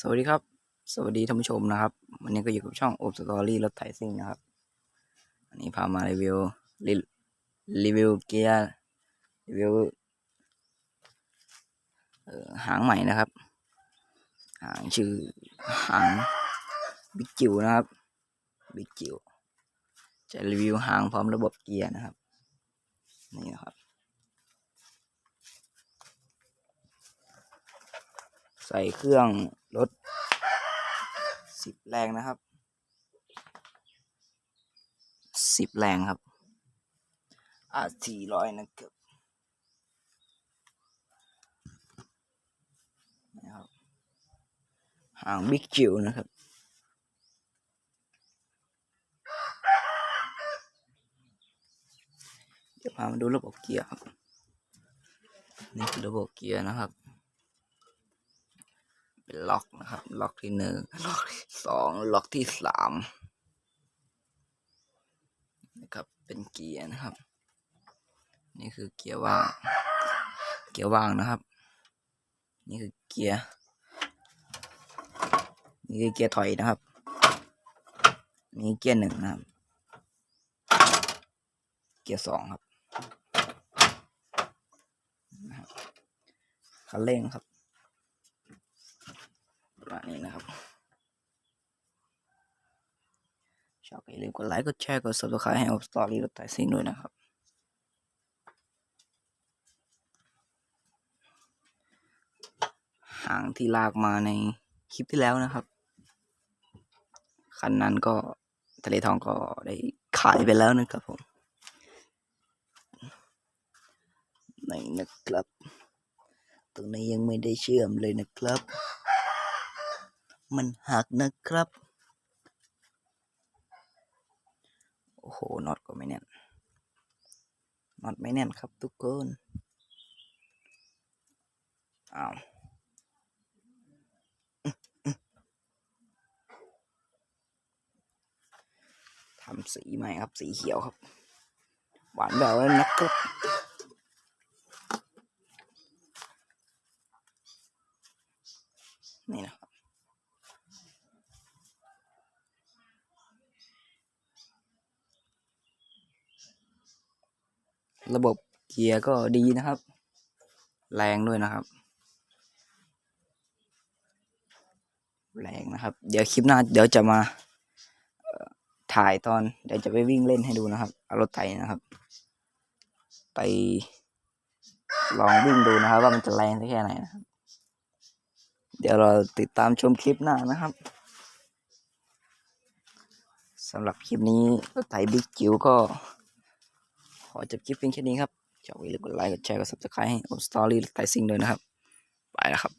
สวัสดีครับ สวัสดีท่านผู้ชมนะครับ วันนี้ก็อยู่กับช่องโอ s สตอรี่รถไถซิ่งนะครับ อันนี้พามารีวิวรีรีวิวเกียร์รีวิวออหางใหม่นะครับ หางชื่อหางบิ๊กจิ๋วนะครับบิ๊กจิ๋วจะรีวิวหางพร้อมระบบเกียร์นะครับ นี่นะครับ ใส่เครื่องรถสิบแรงนะครับสิบแรงครับ อ่าทีร้อยนะครับนะครับหางบิ๊กจิ๋วนะครับเดี๋ยวพามาดูระบบเกียร์ครับ นี่คือระบบเกียร์นะครับ เป็นล็อกนะครับ ล็อกที่หนึ่งล็อกที่สองล็อกที่สามนะครับเป็นเกียร์นะครับ นี่คือเกียร์ว่าง เกียร์ว่างนะครับ นี่คือเกียร์นี่คือเกียร์ถอยนะครับ นี่เกียร์หนึ่งนะครับ เกียร์สองครับนะครับคันเร่งครับะนี้นะครับชอบก็อย่าลืมกดไลค์กดแชร์กด subscribe ให้ออฟสตอรี่รถไถซิ่งด้วยนะครับหางที่ลากมาในคลิปที่แล้วนะครับ คันนั้นก็ทะเลทองก็ได้ขายไปแล้วนะครับผมนี่นะครับ ตรงนี้ยังไม่ได้เชื่อมเลยนะครับ มันหักนะครับ โอ้โหน็อตก็ไม่แน่นน็อตไม่แน่นครับทุกคนอ้าวทำสีใหม่ครับสีเขียวครับ หวานแบบว่านะครับนี่นะ ระบบเกียร์ก็ดีนะครับ แรงด้วยนะครับ แรงนะครับ เดี๋ยวคลิปหน้า เดี๋ยวจะมาถ่ายตอนเดี๋ยวจะไปวิ่งเล่นให้ดูนะครับเอารถไถนะครับ ไปลองวิ่งดูนะครับ ว่ามันจะแรงแค่ไหนนะครับ เดี๋ยวเราติดตามชมคลิปหน้านะครับสำหรับคลิปนี้รถไถบิ๊กจิ๋วก็ อจบคลิปเพียงแค่นี้ครับชอบอย่าลืมกดไลค์กดแชร์กดซับสไครต์ให้อมสตอรี่ไถซิ่งด้วยนะครับ ไปแล้วครับ